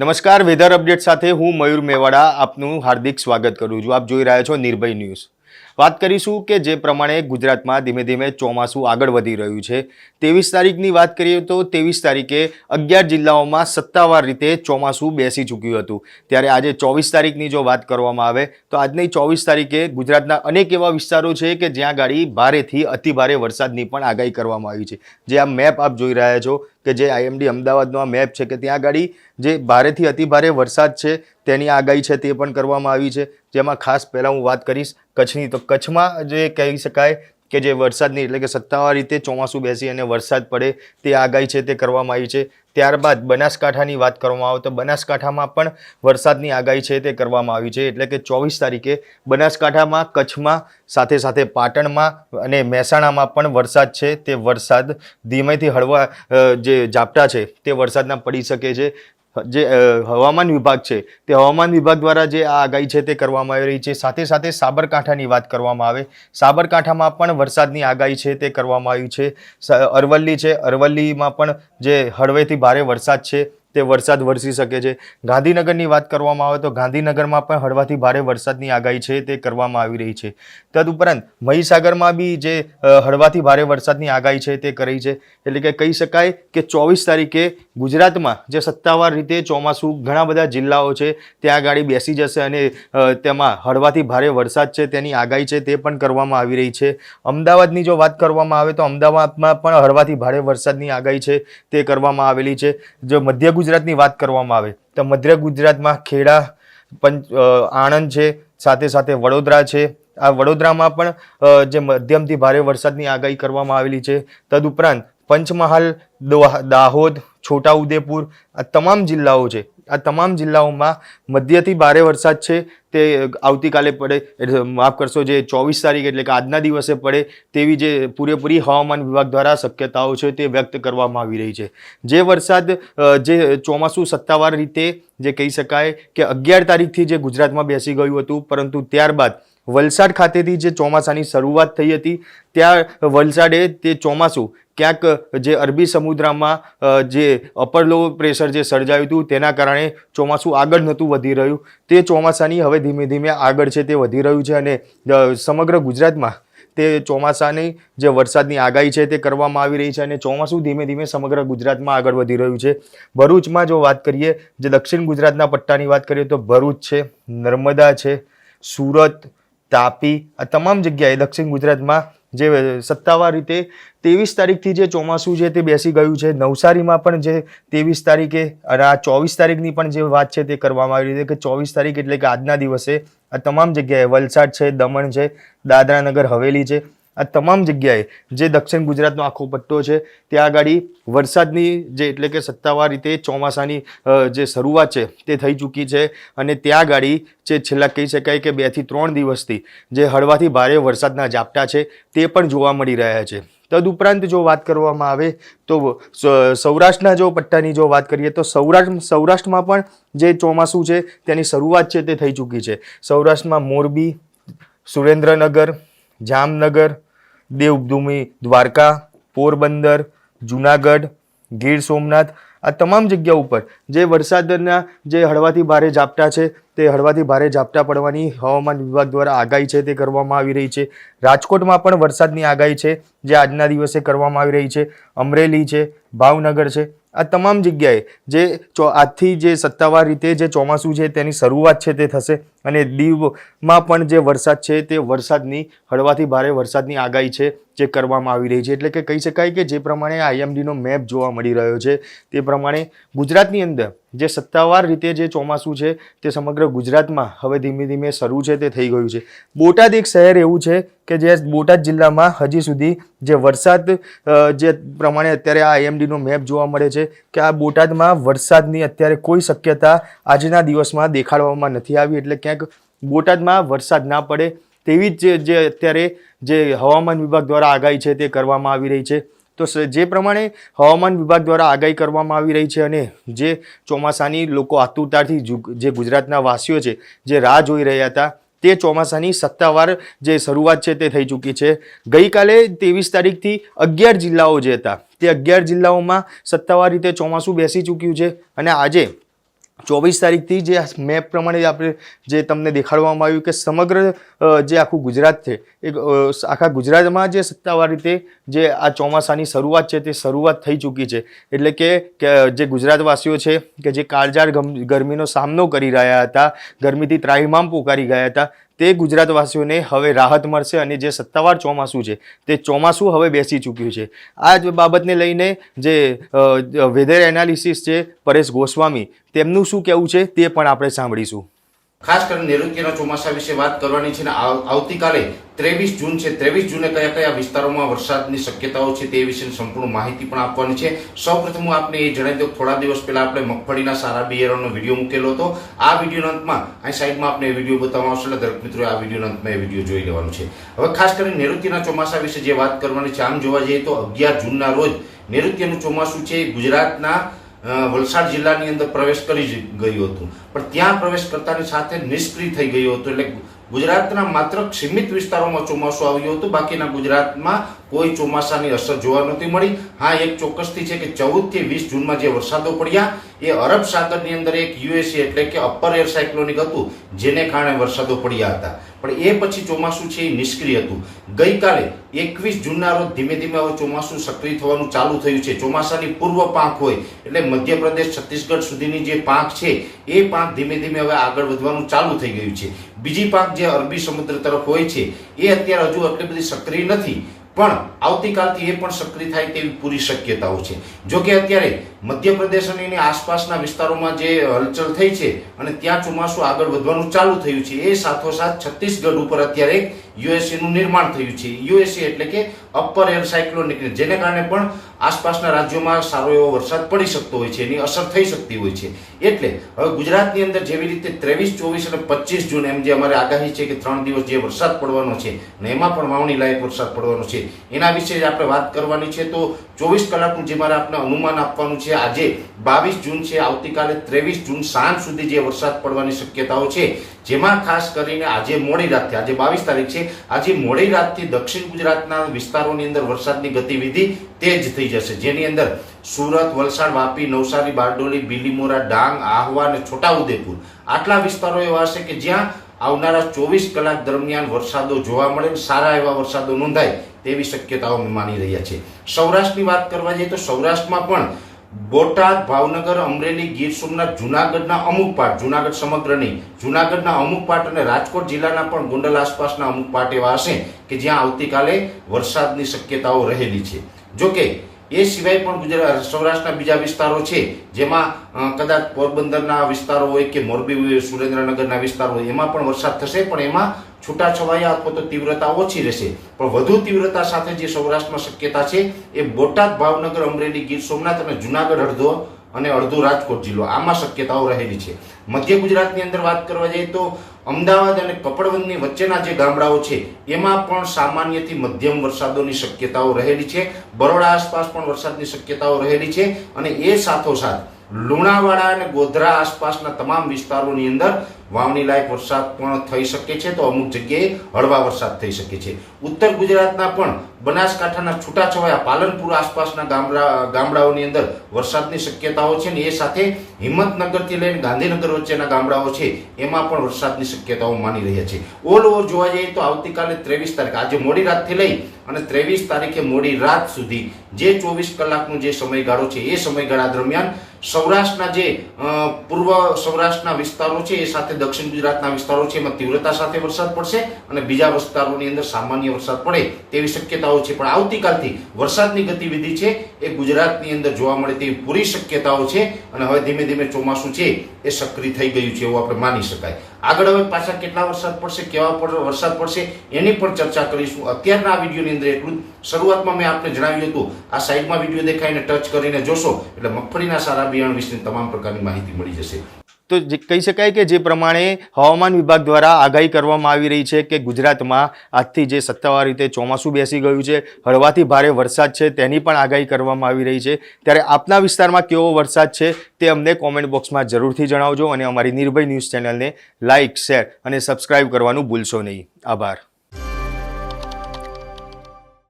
નમસ્કાર, weather update સાથે હું મયુર મેવાડા આપનું હાર્દિક સ્વાગત કરું છું. આપ જોઈ રહ્યા છો નિર્ભય ન્યૂઝ. વાત કરીશું કે જે પ્રમાણે ગુજરાતમાં ધીમે ધીમે ચોમાસું આગળ વધી રહ્યું છે. ત્રેવીસ તારીખની વાત કરીએ તો ત્રેવીસ તારીખે અગિયાર જિલ્લાઓમાં સત્તાવાર રીતે ચોમાસું બેસી ચૂક્યું હતું. ત્યારે આજે ચોવીસ તારીખની જો વાત કરવામાં આવે તો આજની ચોવીસ તારીખે ગુજરાતના અનેક એવા વિસ્તારો છે કે જ્યાં ગાડી ભારેથી અતિભારે વરસાદની પણ આગાહી કરવામાં આવી છે. જે આ મેપ આપ જોઈ રહ્યા છો કે જે આઈએમડી અમદાવાદનો આ મેપ છે કે ત્યાં ગાડી જે ભારેથી અતિભારે વરસાદ છે તેની આગાહી છે તે પણ કરવામાં આવી છે. જેમાં ખાસ પહેલાં હું વાત કરીશ કચ્છની તો કચ્છમાં જે કહી શકાય કે જે વરસાદની એટલે કે સત્તાવાર રીતે ચોમાસું બેસી અને વરસાદ પડે તે આગાહી છે તે કરવામાં આવી છે. ત્યારબાદ બનાસકાંઠાની વાત કરવામાં આવે તો બનાસકાંઠામાં પણ વરસાદની આગાહી છે તે કરવામાં આવી છે. એટલે કે ચોવીસ તારીખે બનાસકાંઠામાં, કચ્છમાં, સાથે સાથે પાટણમાં અને મહેસાણામાં પણ વરસાદ છે. તે વરસાદ ધીમેથી હળવા જે ઝાપટા છે તે વરસાદના પડી શકે છે. જે હવામાન વિભાગ છે, તે હવામાન વિભાગ દ્વારા જે આ આગાહી છે તે કરવામાં આવી રહી છે. સાથે સાથે સાબરકાંઠાની વાત કરવામાં આવે, સાબરકાંઠામાં પણ વરસાદની આગાહી છે તે કરવામાં આવી છે. અરવલ્લી છે, અરવલ્લીમાં પણ જે હળવેથી ભારે વરસાદ છે તે વરસાદ વરસી શકે છે. ગાંધીનગરની વાત કરવામાં આવે તો ગાંધીનગરમાં પણ હળવાથી ભારે વરસાદની આગાહી છે તે કરવામાં આવી રહી છે. તદુપરાંત મહીસાગરમાં બી જે હળવાથી ભારે વરસાદની આગાહી છે તે કરી છે. એટલે કે કહી શકાય કે ચોવીસ તારીખે ગુજરાતમાં જે સત્તાવાર રીતે ચોમાસું ઘણા બધા જિલ્લાઓ છે ત્યાં ગાડી બેસી જશે અને તેમાં હળવાથી ભારે વરસાદ છે તેની આગાહી છે તે પણ કરવામાં આવી રહી છે. અમદાવાદની જો વાત કરવામાં આવે તો અમદાવાદમાં પણ હળવાથી ભારે વરસાદની આગાહી છે તે કરવામાં આવેલી છે. જો મધ્ય ગુજરાતની વાત કરવામાં આવે તો મધ્ય ગુજરાતમાં ખેડા, પંચ આણંદ છે, સાથે સાથે વડોદરા છે. આ વડોદરામાં પણ જે મધ્યમથી ભારે વરસાદની આગાહી કરવામાં આવેલી છે. તદુપરાંત પંચમહાલ, દોહા- દાહોદ, છોટાઉદેપુર આ તમામ જિલ્લાઓ છે. આ તમામ જિલ્લાઓમાં મધ્યથી ભારે વરસાદ છે. તે આવતીકાલે પડે માફ કરશો, જે ચોવીસ તારીખ એટલે કે આજના દિવસે પડે તેવી જે પૂરેપૂરી હવામાન વિભાગ દ્વારા શક્યતાઓ છે તે વ્યક્ત કરવામાં આવી રહી છે. જે વરસાદ જે ચોમાસું સત્તાવાર રીતે જે કહી શકાય કે અગિયાર તારીખથી જે ગુજરાતમાં બેસી ગયું હતું, પરંતુ ત્યારબાદ વલસાડ ખાતેથી જે ચોમાસાની શરૂઆત થઈ હતી, ત્યાં વલસાડે તે ચોમાસું ક્યાંક જે અરબી સમુદ્રમાં જે અપર લો પ્રેશર જે સર્જાયું હતું, તેના કારણે ચોમાસું આગળ નહોતું વધી રહ્યું. તે ચોમાસાની હવે ધીમે ધીમે આગળ છે તે વધી રહ્યું છે અને સમગ્ર ગુજરાતમાં તે ચોમાસાની જે વરસાદની આગાહી છે તે કરવામાં આવી રહી છે અને ચોમાસું ધીમે ધીમે સમગ્ર ગુજરાતમાં આગળ વધી રહ્યું છે. ભરૂચમાં જો વાત કરીએ, જે દક્ષિણ ગુજરાતના પટ્ટાની વાત કરીએ તો ભરૂચ છે, નર્મદા છે, સુરત તાપી આ તમામ જગ્યાએ દક્ષિણ ગુજરાતમાં જે સત્તાવાર રીતે ત્રેવીસ તારીખથી જે ચોમાસું છે તે બેસી ગયું છે. નવસારીમાં પણ જે ત્રેવીસ તારીખે અને આ ચોવીસ તારીખની પણ જે વાત છે તે કરવામાં આવી રહી છે કે ચોવીસ તારીખ એટલે કે આજના દિવસે આ તમામ જગ્યાએ વલસાડ છે, દમણ છે દાદરા નગર હવેલી છે. આ તમામ જગ્યાએ જે દક્ષિણ ગુજરાતનો આખો પટ્ટો છે, ત્યાં આગળ વરસાદની જે એટલે કે સત્તાવાર રીતે ચોમાસાની જે શરૂઆત છે તે થઈ ચૂકી છે અને ત્યાં આગળ જે છેલ્લા કહી શકાય કે બેથી ત્રણ દિવસથી જે હળવાથી ભારે વરસાદના ઝાપટા છે તે પણ જોવા મળી રહ્યા છે. તદુપરાંત જો વાત કરવામાં આવે તો સૌરાષ્ટ્રના જો પટ્ટાની જો વાત કરીએ તો સૌરાષ્ટ્ર, સૌરાષ્ટ્રમાં પણ જે ચોમાસું છે તેની શરૂઆત છે તે થઈ ચૂકી છે. સૌરાષ્ટ્રમાં મોરબી, સુરેન્દ્રનગર, જામનગર દેવભૂમિ, દ્વારકા, પોરબંદર, જુનાગઢ, ગીર સોમનાથ, આ તમામ જગ્યા ઉપર જે વરસાદના જે હળવાથી ભારે ઝાપટા છે તે હળવાથી ભારે ઝાપટા પડવાની હવામાન વિભાગ દ્વારા આગાહી છે તે કરવામાં આવી રહી છે. રાજકોટમાં પણ વરસાદની આગાહી છે જે આજના દિવસે કરવામાં આવી રહી છે. અમરેલી છે, ભાવનગર છે આ તમામ જગ્યાએ જે ચો આજથી જે સત્તાવાર રીતે જે ચોમાસું છે તેની શરૂઆત છે તે થશે અને દીવમાં પણ જે વરસાદ છે તે વરસાદની હળવાથી ભારે વરસાદની આગાહી છે જે કરવામાં આવી રહી છે. એટલે કે કહી શકાય કે જે પ્રમાણે આઈએમડીનો મેપ જોવા મળી રહ્યો છે તે પ્રમાણે ગુજરાતની અંદર જે સત્તાવાર રીતે જે ચોમાસું છે તે સમગ્ર ગુજરાતમાં હવે ધીમે ધીમે શરૂ છે તે થઈ ગયું છે. બોટાદ એક શહેર એવું છે કે જે બોટાદ જિલ્લામાં હજી સુધી જે વરસાદ જે પ્રમાણે અત્યારે આ આઈએમડીનો મેપ જોવા મળે છે કે આ બોટાદમાં વરસાદની અત્યારે કોઈ શક્યતા આજના દિવસમાં દેખાડવામાં નથી આવી. એટલે ક્યાંક બોટાદમાં વરસાદ ના પડે તેવી જ, જે- અત્યારે જે હવામાન વિભાગ દ્વારા આગાહી છે તે કરવામાં આવી રહી છે. તો જે પ્રમાણે હવામાન વિભાગ દ્વારા આગાહી કરવામાં આવી રહી છે અને જે ચોમાસાની લોકો આતુરતાથી જુ- ગુજરાતના વાસીઓ છે, જે રાહ જોઈ રહ્યા હતા, તે ચોમાસાની સત્તાવાર જે શરૂઆત છે તે થઈ ચૂકી છે. ગઈકાલે ત્રેવીસ તારીખથી અગિયાર જિલ્લાઓ જે હતા, તે અગિયાર જિલ્લાઓમાં સત્તાવાર રીતે ચોમાસું બેસી ચૂક્યું છે અને આજે ચોવીસ તારીખથી જે મેપ પ્રમાણે આપણે જે તમને દેખાડવામાં આવ્યું કે સમગ્ર જે આખું ગુજરાત છે, એ આખા ગુજરાતમાં જે સત્તાવાર રીતે જે આ ચોમાસાની શરૂઆત છે તે શરૂઆત થઈ ચૂકી છે. એટલે કે જે ગુજરાતવાસીઓ છે કે જે કાળજાળ ગરમીનો સામનો કરી રહ્યા હતા, ગરમીથી ત્રાહિમામ પોકારી ગયા હતા તે ગુજરાતવાસીઓને હવે રાહત મળશે અને જે સત્તાવાર ચોમાસું છે, તે ચોમાસું હવે બેસી ચૂક્યું છે. આ જ બાબતને લઈને જે વેધર એનાલિસિસ છે, પરેશ ગોસ્વામી, તેમનું શું કહેવું છે તે પણ આપણે સાંભળીશું. ખાસ કરીને નૈઋત્યના ચોમાસા વિશે વાત કરવાની છે ને આવતીકાલે ત્રેવીસ જૂન છે. ત્રેવીસ જૂને કયા કયા વિસ્તારોમાં વરસાદની શક્યતાઓ છે તે વિશેની સંપૂર્ણ માહિતી પણ આપવાની છે. સૌપ્રથમ હું આપને એ જણાવી દઉં થોડા દિવસ પહેલા આપણે મગફળીના સારા બિયારણનો વીડિયો મૂકેલો હતો. આ વિડીયોના અંતમાં અહીં સાઈડમાં આપણે વીડિયો બતાવવામાં આવશે એટલે દરેક મિત્રો આ વિડીયોના અંતમાં એ વીડિયો જોઈ લેવાનું છે. હવે ખાસ કરીને નૈઋત્યના ચોમાસા વિશે જે વાત કરવાની છે, આમ જોવા જઈએ તો અગિયાર જૂનના રોજ નૈઋત્યનું ચોમાસું છે ગુજરાતના વલસાડ જિલ્લાની અંદર પ્રવેશ કરી ગયું હતું. પણ ત્યાં પ્રવેશ કરતાની સાથે નિષ્ક્રિય થઈ ગયું હતું. એટલે ગુજરાતના માત્ર સીમિત વિસ્તારોમાં ચોમાસું આવ્યું હતું. બાકીના ગુજરાતમાં કોઈ ચોમાસાની અસર જોવા નહોતી મળી. હા, એક ચોક્કસથી છે કે ચૌદથી વીસ જૂનમાં જે વરસાદો પડ્યા, એ અરબ સાગરની અંદર એક યુએસી એટલે કે અપર એર સાયક્લોનિક હતું, જેને કારણે વરસાદો પડ્યા હતા. પણ એ પછી ચોમાસું છે એ નિષ્ક્રિય હતું. ગઈકાલે એકવીસ જૂનના રોજ ધીમે ધીમે હવે ચોમાસું સક્રિય થવાનું ચાલુ થયું છે. ચોમાસાની પૂર્વ પાંખ હોય, એટલે મધ્યપ્રદેશ, છત્તીસગઢ સુધીની જે પાંખ છે, એ પાંખ ધીમે ધીમે હવે આગળ વધવાનું ચાલુ થઈ ગયું છે. બીજી પાંખ જે અરબી સમુદ્ર તરફ હોય છે, એ અત્યારે હજુ એટલી બધી સક્રિય નથી. પણ આવતીકાલથી એ પણ સક્રિય થાય તેવી પૂરી શક્યતાઓ છે. જો કે અત્યારે મધ્યપ્રદેશ અને આસપાસના વિસ્તારોમાં જે હલચલ થઈ છે અને ત્યાં ચોમાસું આગળ વધવાનું ચાલુ થયું છે, એ સાથોસાથ છત્તીસગઢ ઉપર અત્યારે યુએસએનું નિર્માણ થયું છે. યુએસએ એટલે કે અપર એર સાયક્લોનિક, જેને કારણે પણ આસપાસના રાજ્યોમાં સારો એવો વરસાદ પડી શકતો હોય છે, એની અસર થઈ શકતી હોય છે. એટલે હવે ગુજરાતની અંદર જેવી રીતે ત્રેવીસ, ચોવીસ અને પચીસ જૂન એમ જે અમારે આગાહી છે કે ત્રણ દિવસ જે વરસાદ પડવાનો છે અને એમાં પણ વાવણી લાયક વરસાદ પડવાનો છે, એના વિશે આપણે વાત કરવાની છે. તો ચોવીસ કલાકનું જે મારે આપણે અનુમાન આપવાનું છે, આજે બાવીસ જૂન છે, આવતીકાલે ત્રેવીસ જૂન સાંજ સુધી જે વરસાદ પડવાની શક્યતાઓ છે, જેમાં ખાસ કરીને આજે મોડી રાતથી, આજે બાવીસ તારીખ છે, આજે મોડી રાતથી દક્ષિણ ગુજરાતના વિસ્તારોની અંદર વરસાદની ગતિવિધિ તેજ થઈ જશે. જેની અંદર સુરત, વલસાડ, વાપી, નવસારી, બારડોલી, બીલીમોરા, ડાંગ, આહવા અને છોટાઉદેપુર આટલા વિસ્તારો એવા હશે કે જ્યાં આવનારા ચોવીસ કલાક દરમિયાન વરસાદો જોવા મળે સારા એવા વરસાદો નોંધાય. તેવી શક્યતાઓ માની રહ્યા છે સૌરાષ્ટ્રની વાત કરવા જઈએ તો સૌરાષ્ટ્રમાં પણ બોટાદ, ભાવનગર, અમરેલી, ગીર સોમનાથ, જુનાગઢના અમુક પાર્ટ, જુનાગઢ સમગ્ર નહીં, જુનાગઢના અમુક પાર્ટ અને રાજકોટ જિલ્લાના પણ ગોંડલ આસપાસના અમુક પાર્ટ એવા હશે કે જ્યાં આવતીકાલે વરસાદની શક્યતાઓ રહેલી છે. જોકે એ સિવાય પણ ગુજરાત સૌરાષ્ટ્રના બીજા વિસ્તારો છે જેમાં કદાચ પોરબંદરના વિસ્તારો હોય કે મોરબી હોય, સુરેન્દ્રનગરના વિસ્તારો હોય એમાં પણ વરસાદ થશે પણ એમાં છૂટાછવાયા અથવા તો તીવ્રતા ઓછી રહેશે. પણ વધુ તીવ્રતા સાથે જે સૌરાષ્ટ્રમાં શક્યતા છે એ બોટાદ ભાવનગર અમરેલી ગીર સોમનાથ અને જુનાગઢ અડધો અને અડધો રાજકોટ જિલ્લો. આમાં શક્યતાઓ રહેલી છે. મધ્ય ગુજરાતની અંદર વાત કરવા જઈએ તો અમદાવાદ અને કપડવંજની વચ્ચેના જે ગામડાઓ છે, એમાં પણ સામાન્યથી મધ્યમ વરસાદોની શક્યતાઓ રહેલી છે. બરોડા આસપાસ પણ વરસાદની શક્યતાઓ રહેલી છે. અને એ સાથોસાથ લુણાવાડા અને ગોધરા આસપાસના તમામ વિસ્તારોની અંદર વાવણી લાયક વરસાદ પણ થઈ શકે છે તો અમુક જગ્યાએ હળવા વરસાદ થઈ શકે છે. ઉત્તર ગુજરાતના પણ બનાસકાંઠાના છૂટાછવાયા પાલનપુર આસપાસના ગામડા, ગામડાઓની અંદર વરસાદની શક્યતાઓ છે ને એ સાથે હિંમતનગરથી લઈને ગાંધીનગર વચ્ચેના ગામડાઓ છે, એમાં પણ વરસાદની શક્યતાઓ માની રહ્યા છે. ઓલ ઓવર જોવા જઈએ તો આવતીકાલે ત્રેવીસ તારીખ, આજે મોડી રાતથી લઈ અને ત્રેવીસ તારીખે મોડી રાત સુધી જે ચોવીસ કલાકનો જે સમયગાળો છે, એ સમયગાળા દરમિયાન સૌરાષ્ટ્રના જે પૂર્વ સૌરાષ્ટ્રના વિસ્તારો છે એ સાથે દક્ષિણ ગુજરાતના વિસ્તારો છે, એમાં તીવ્રતા સાથે વરસાદ પડશે અને બીજા વિસ્તારોની અંદર સામાન્ય વરસાદ પડે તેવી શક્યતાઓ છે. પણ આવતીકાલથી વરસાદની ગતિવિધિ છે એ ગુજરાતની અંદર જોવા મળે તેવી પૂરી શક્યતાઓ છે અને હવે ધીમે ધીમે ચોમાસું છે એ સક્રિય થઈ ગયું છે એવું આપણે માની શકાય. આગળ હવે પાછા કેટલા વરસાદ પડશે, કેવા પર વરસાદ પડશે એની પણ ચર્ચા કરીશું. અત્યારના આ વિડીયોની અંદર એટલું શરૂઆતમાં મેં આપને જણાવ્યું હતું, આ સાઈડમાં વીડિયો દેખાઈને ટચ કરીને જોશો એટલે મગફળીના સારા બિયારણ વિશેની તમામ પ્રકારની માહિતી મળી જશે. તો કહી શકાય કે જે પ્રમાણે હવામાન વિભાગ દ્વારા આગાહી કરવામાં આવી રહી છે કે ગુજરાતમાં આજથી જે સત્તાવાર રીતે ચોમાસું બેસી ગયું છે, હળવાથી ભારે વરસાદ છે તેની પણ આગાહી કરવામાં આવી રહી છે. ત્યારે આપના વિસ્તારમાં કેવો વરસાદ છે તે અમને કોમેન્ટ બોક્સમાં જરૂરથી જણાવજો અને અમારી નિર્ભય ન્યૂઝ ચેનલને લાઇક, શેર અને સબસ્ક્રાઈબ કરવાનું ભૂલશો નહીં. આભાર.